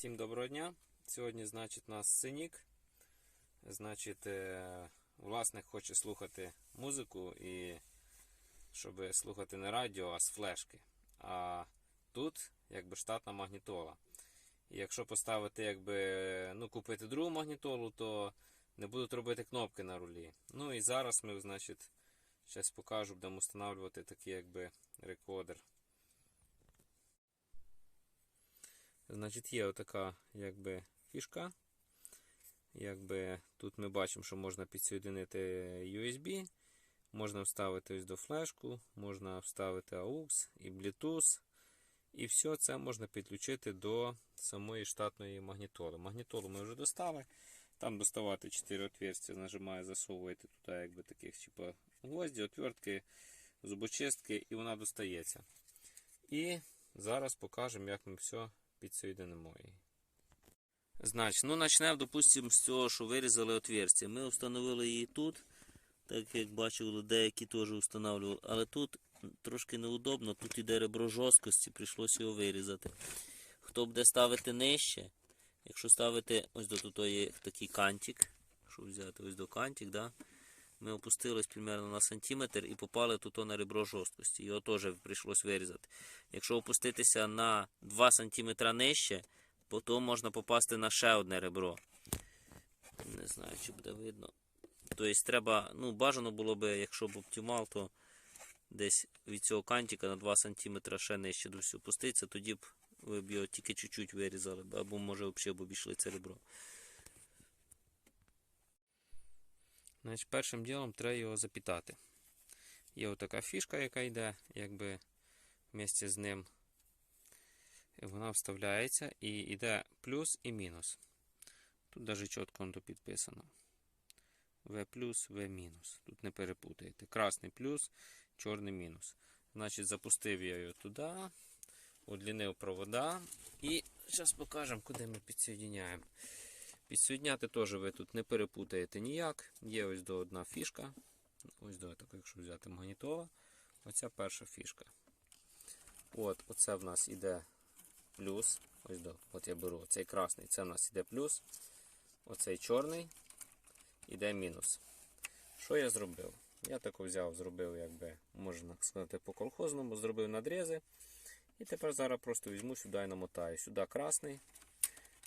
Всім доброго дня. Сьогодні, значить, у нас синік. Значить, е, власник хоче слухати музику і щоб слухати не радіо, а з флешки. А тут якби штатна магнітола. І якщо поставити, якби, ну, купити другу магнітолу, то не будуть робити кнопки на рулі. Ну і зараз ми, значить, зараз покажу, будемо встановлювати такий якби рекодер. Значить, є отака якби фішка. Якби Тут ми бачимо, що можна підсоєдинити USB, можна вставити ось до флешку, можна вставити AUX і Bluetooth. І все це можна підключити до самої штатної магнітоли. Магнітолу ми вже достали. Там доставати 4 отверстия, нажимає, засовуєте туди якби таких типу, гвозді, отвертки, зубочистки, і вона достається. І зараз покажемо, як ми все підсоєдинимо її. Значить, ну почнемо, допустимо, з цього, що вирізали отверстя. Ми встановили її тут, так як бачили, деякі теж встановлювали, але тут трошки неудобно, тут іде ребро жорсткості, прийшлося його вирізати. Хто буде ставити нижче, якщо ставити ось до тут є такий кантик, щоб взяти ось до кантик, да? Ми опустились примерно на сантиметр і попали тут на ребро жорсткості. Його теж прийшлось вирізати. Якщо опуститися на 2 см нижче, потім можна попасти на ще одне ребро. Не знаю, чи буде видно. Тобто треба, ну, бажано було би, якщо б оптимал, то десь від цього кантика на 2 см ще нижче до всього опуститися, тоді б ви б його тільки чуть-чуть вирізали, або може взагалі б обійшли це ребро. Значить, першим ділом треба його запітати. Є отака фішка, яка йде, якби вместе з ним. Вона вставляється і йде плюс і мінус. Тут навіть чітко підписано. В плюс, В мінус. Тут не перепутаєте. Красний плюс, чорний мінус. Значить, запустив я його туди, удлінив провода. І зараз покажемо, куди ми підсоєдняємо. Підсоєдняти теж ви тут не перепутаєте ніяк. Є ось до одна фішка. Ось до якщо взяти магнітола. Оця перша фішка. От, оце в нас іде плюс. Ось до, от я беру цей красний, це в нас іде плюс. Оцей чорний іде мінус. Що я зробив? Я так взяв, зробив, якби, можна сказати, по колхозному, зробив надрізи. І тепер зараз просто візьму сюди і намотаю. Сюди красний,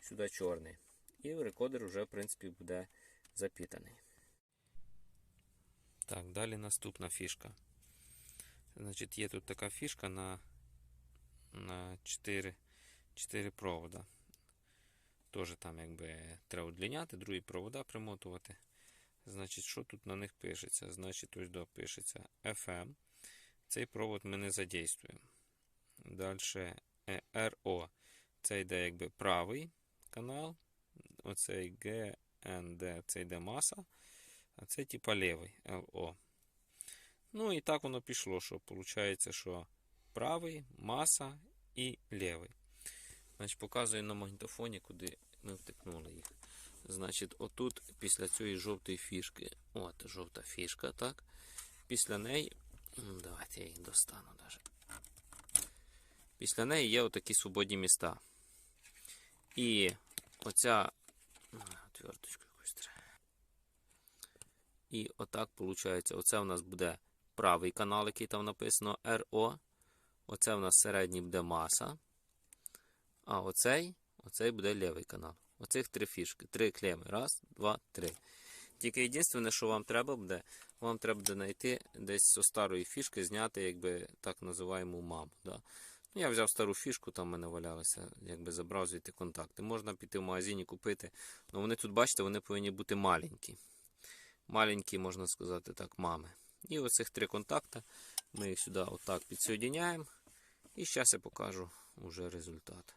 сюди чорний. І рекодер вже, в принципі, буде запітаний. Так, далі наступна фішка. Значить, є тут така фішка на, на 4, 4 провода. Теж там якби треба удлиняти, другі провода примотувати. Значить, що тут на них пишеться? Значить, ось до пишеться FM. Цей провод ми не задействуємо. Далі RO. Це йде якби правий канал. Оцей GND, це йде маса. А це типа лівий LO. Ну і так воно пішло, що виходить, що правий, маса і лівий. Значить, показую на магнітофоні, куди ми втикнули їх. Значить, отут після цієї жовтої фішки, от жовта фішка, так. Після неї, давайте я їх достану навіть. Після неї є отакі свободні міста. І оця а, отверточку якусь треба. І отак виходить. Оце у нас буде правий канал, який там написано RO. Оце у нас середній буде маса. А оцей, оцей буде лівий канал. Оцих три фішки, три клеми. Раз, два, три. Тільки єдине, що вам треба буде, вам треба буде знайти десь зі старої фішки, зняти, якби так називаємо маму. Да? Ну, я взяв стару фішку, там в мене валялися, якби забрав звідти контакти. Можна піти в магазині купити. але вони тут, бачите, вони повинні бути маленькі. Маленькі, можна сказати так, мами. І оцих три контакти ми їх сюди отак підсоєдняємо. І зараз я покажу уже результат.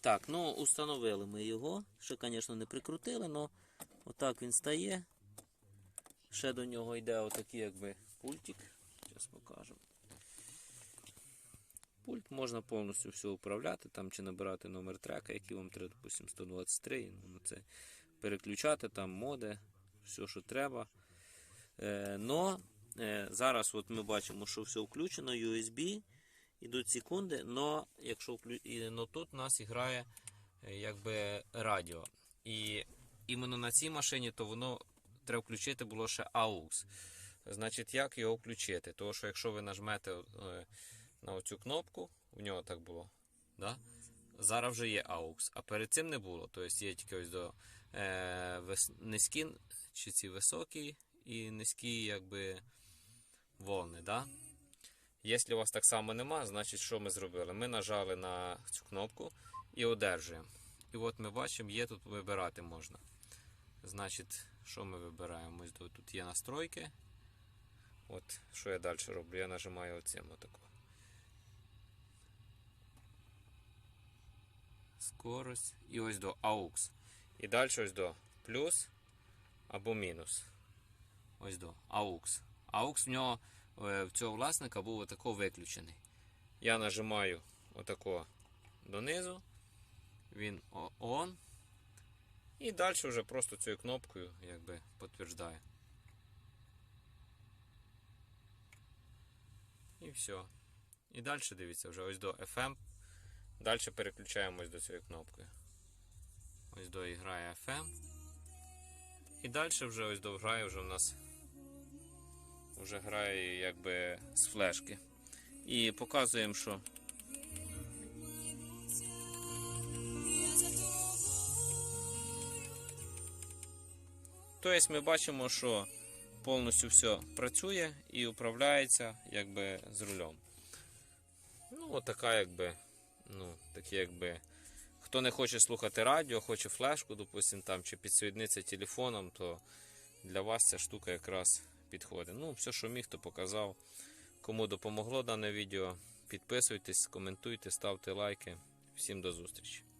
Так, ну установили ми його. Ще, звісно, не прикрутили, але отак він стає. Ще до нього йде отакий якби пультик. Зараз покажемо. Пульт можна повністю все управляти, там чи набирати номер трека, який вам треба, допустим, 123, ну, на це переключати, там моди, все, що треба. Е, но е, зараз от ми бачимо, що все включено, USB, ідуть секунди, но якщо но тут у нас грає е, якби радіо. І іменно на цій машині то воно треба включити було ще AUX. Значить, як його включити? Тому що якщо ви нажмете на оцю кнопку, у нього так було. Да? Зараз вже є AUX, а перед цим не було. Тобто є тільки ось до е, вис, низькі, чи ці високі і низькі якби, волни. Да? Якщо у вас так само нема, значить що ми зробили? Ми нажали на цю кнопку і одержуємо. І от ми бачимо, є тут вибирати можна. Значить, що ми вибираємо? Ось тут є настройки. От, що я далі роблю? Я нажимаю оцим отако. Скорость. І ось до AUX. І далі ось до плюс або мінус. Ось до AUX. AUX в нього е, в цього власника був отако виключений. Я нажимаю отако донизу. Він on. І далі вже просто цією кнопкою якби підтверждаю. І все. І далі дивіться вже ось до FM. Далі переключаємось до цієї кнопки. Ось до і грає FM. І далі вже ось до грає вже у нас вже грає якби з флешки. І показуємо, що Тобто ми бачимо, що повністю все працює і управляється якби з рулем. Ну, отака, якби, ну, такі, якби. Хто не хоче слухати радіо, хоче флешку, допустим, там, чи підсвідниця телефоном, то для вас ця штука якраз підходить. Ну, все, що міг, то показав. Кому допомогло дане відео, підписуйтесь, коментуйте, ставте лайки. Всім до зустрічі!